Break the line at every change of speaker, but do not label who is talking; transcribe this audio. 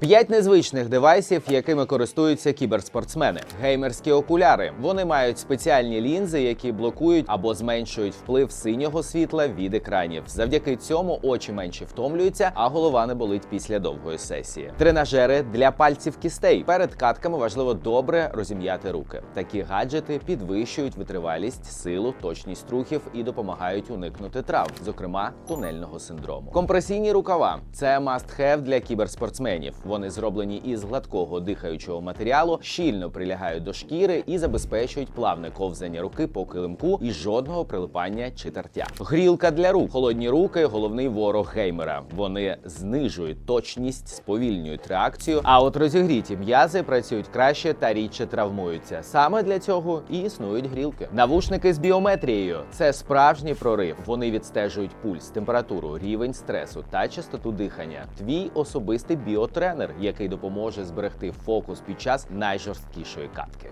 П'ять незвичних девайсів, якими користуються кіберспортсмени. Геймерські окуляри. Вони мають спеціальні лінзи, які блокують або зменшують вплив синього світла від екранів. Завдяки цьому очі менше втомлюються, а голова не болить після довгої сесії. Тренажери для пальців кістей. Перед катками важливо добре розім'яти руки. Такі гаджети підвищують витривалість, силу, точність рухів і допомагають уникнути травм, зокрема тунельного синдрому. Компресійні рукава це must-have для кіберспортсменів. Вони зроблені із гладкого дихаючого матеріалу, щільно прилягають до шкіри і забезпечують плавне ковзання руки по килимку і жодного прилипання чи тертя. Грілка для рук. Холодні руки головний ворог геймера. Вони знижують точність, сповільнюють реакцію. А от розігріті м'язи працюють краще та рідше травмуються. Саме для цього і існують грілки. Навушники з біометрією це справжній прорив. Вони відстежують пульс, температуру, рівень стресу та частоту дихання. Твій особистий біотренер, який допоможе зберегти фокус під час найжорсткішої катки.